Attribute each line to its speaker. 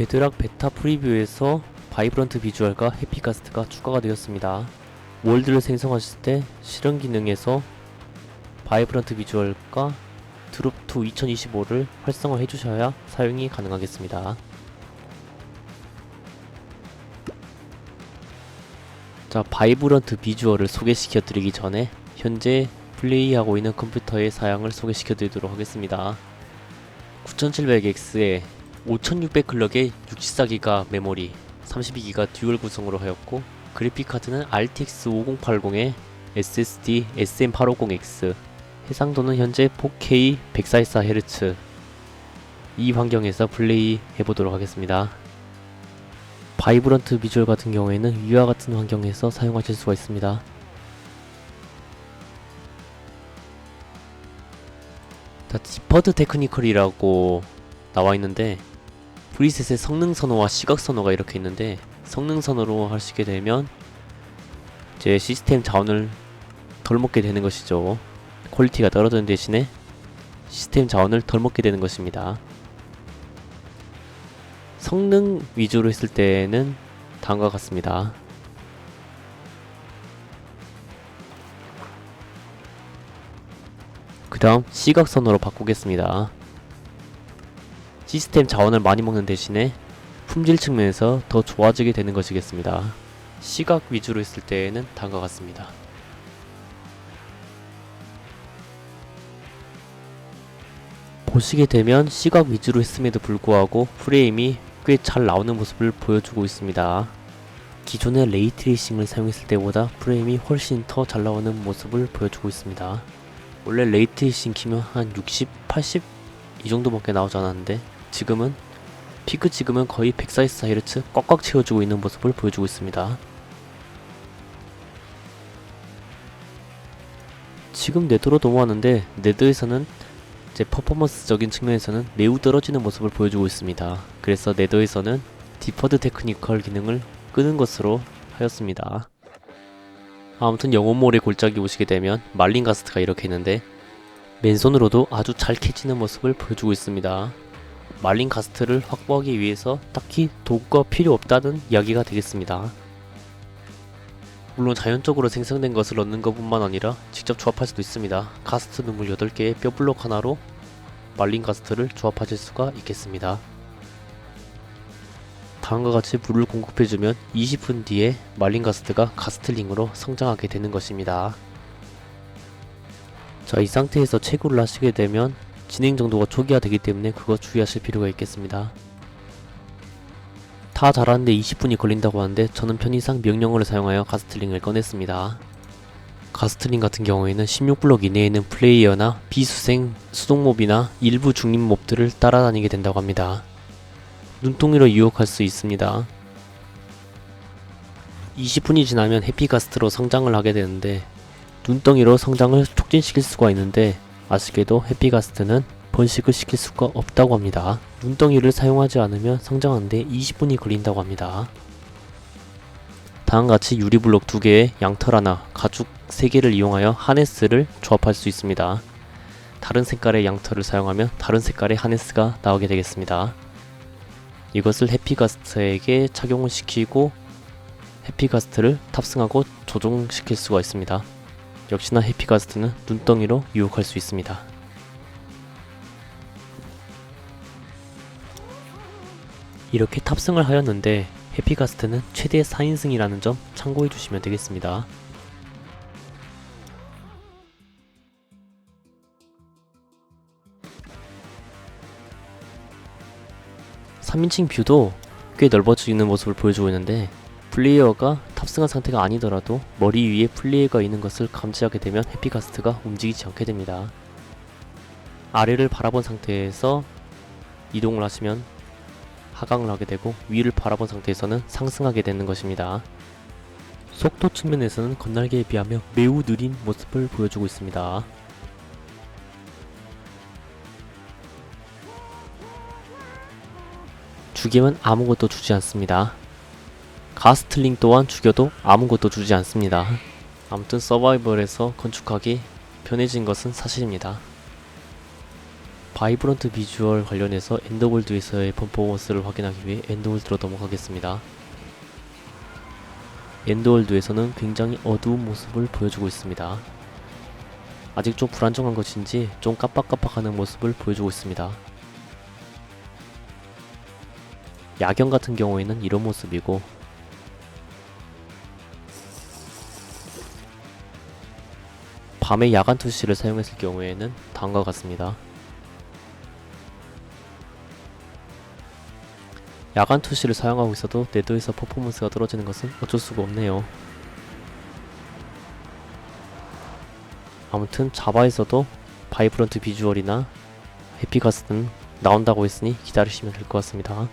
Speaker 1: 베드락 베타 프리뷰에서 바이브런트 비주얼과 해피가스트가 추가가 되었습니다. 월드를 생성하실 때 실행 기능에서 바이브런트 비주얼과 드롭2 2025를 활성화해 주셔야 사용이 가능하겠습니다. 자, 바이브런트 비주얼을 소개시켜 드리기 전에 현재 플레이하고 있는 컴퓨터의 사양을 소개시켜 드리도록 하겠습니다. 9700X에 5600 클럭의 64기가 메모리, 32기가 듀얼 구성으로 하였고 그래픽 카드는 RTX 5080에 SSD SM850X 해상도는 현재 4K 144Hz 이 환경에서 플레이 해보도록 하겠습니다. 바이브런트 비주얼 같은 경우에는 위와 같은 환경에서 사용하실 수가 있습니다. 자, 디퍼드 테크니컬이라고 나와 있는데 프리셋의 성능 선호와 시각 선호가 이렇게 있는데 성능 선호로 하시게 되면 이제 시스템 자원을 덜 먹게 되는 것이죠. 퀄리티가 떨어지는 대신에 시스템 자원을 덜 먹게 되는 것입니다. 성능 위주로 했을 때는 다음과 같습니다. 그 다음 시각 선호로 바꾸겠습니다. 시스템 자원을 많이 먹는 대신에 품질 측면에서 더 좋아지게 되는 것이겠습니다. 시각 위주로 했을 때에는 다음과 같습니다. 보시게 되면 시각 위주로 했음에도 불구하고 프레임이 꽤 잘 나오는 모습을 보여주고 있습니다. 기존의 레이트레이싱을 사용했을 때보다 프레임이 훨씬 더 잘 나오는 모습을 보여주고 있습니다. 원래 레이트레이싱 키면 한 60, 80 이 정도밖에 나오지 않았는데 지금은 피크 찍으면 거의 144Hz 꽉꽉 채워주고 있는 모습을 보여주고 있습니다. 지금 네드로 넘어왔는데 네드에서는 제 퍼포먼스적인 측면에서는 매우 떨어지는 모습을 보여주고 있습니다. 그래서 네더에서는 디퍼드 테크니컬 기능을 끄는 것으로 하였습니다. 아무튼 영혼몰의 골짜기 오시게 되면 말린 가스트가 이렇게 있는데 맨손으로도 아주 잘 캐지는 모습을 보여주고 있습니다. 말린 가스트를 확보하기 위해서 딱히 도구가 필요 없다는 이야기가 되겠습니다. 물론 자연적으로 생성된 것을 얻는 것 뿐만 아니라 직접 조합할 수도 있습니다. 가스트 눈물 8개에 뼈블록 하나로 말린 가스트를 조합하실 수가 있겠습니다. 다음과 같이 물을 공급해주면 20분 뒤에 말린 가스트가 가스틀링으로 성장하게 되는 것입니다. 자, 이 상태에서 채굴을 하시게 되면 진행 정도가 초기화되기 때문에 그거 주의하실 필요가 있겠습니다. 다 자라는데 20분이 걸린다고 하는데 저는 편의상 명령어를 사용하여 가스틀링을 꺼냈습니다. 가스틀링 같은 경우에는 16블럭 이내에는 플레이어나 비수생, 수동몹이나 일부 중립 몹들을 따라다니게 된다고 합니다. 눈덩이로 유혹할 수 있습니다. 20분이 지나면 해피가스트로 성장을 하게 되는데 눈덩이로 성장을 촉진시킬 수가 있는데 아쉽게도 해피가스트는 번식을 시킬 수가 없다고 합니다. 눈덩이를 사용하지 않으면 성장하는데 20분이 걸린다고 합니다. 다음같이 유리블록 2개에 양털 하나, 가죽 3개를 이용하여 하네스를 조합할 수 있습니다. 다른 색깔의 양털을 사용하면 다른 색깔의 하네스가 나오게 되겠습니다. 이것을 해피가스트에게 착용을 시키고 해피가스트를 탑승하고 조종시킬 수가 있습니다. 역시나 해피가스트는 눈덩이로 유혹할 수 있습니다. 이렇게 탑승을 하였는데 해피가스트는 최대 4인승이라는 점 참고해 주시면 되겠습니다. 삼인칭 뷰도 꽤 넓어지는 모습을 보여주고 있는데 플레이어가 탑승한 상태가 아니더라도 머리 위에 플레이어가 있는 것을 감지하게 되면 해피가스트가 움직이지 않게 됩니다. 아래를 바라본 상태에서 이동을 하시면 하강을 하게 되고 위를 바라본 상태에서는 상승하게 되는 것입니다. 속도 측면에서는 건날개에 비하며 매우 느린 모습을 보여주고 있습니다. 죽이면 아무것도 주지 않습니다. 가스틀링 또한 죽여도 아무것도 주지 않습니다. 아무튼 서바이벌에서 건축하기 편해진 것은 사실입니다. 바이브런트 비주얼 관련해서 엔더월드에서의 퍼포먼스를 확인하기 위해 엔더월드로 넘어가겠습니다. 엔더월드에서는 굉장히 어두운 모습을 보여주고 있습니다. 아직 좀 불안정한 것인지 좀 깜빡깜빡하는 모습을 보여주고 있습니다. 야경 같은 경우에는 이런 모습이고 밤에 야간 투시를 사용했을 경우에는 다음과 같습니다. 야간 투시를 사용하고 있어도 네더에서 퍼포먼스가 떨어지는 것은 어쩔 수가 없네요. 아무튼 자바에서도 바이브런트 비주얼이나 해피가스는 나온다고 했으니 기다리시면 될 것 같습니다.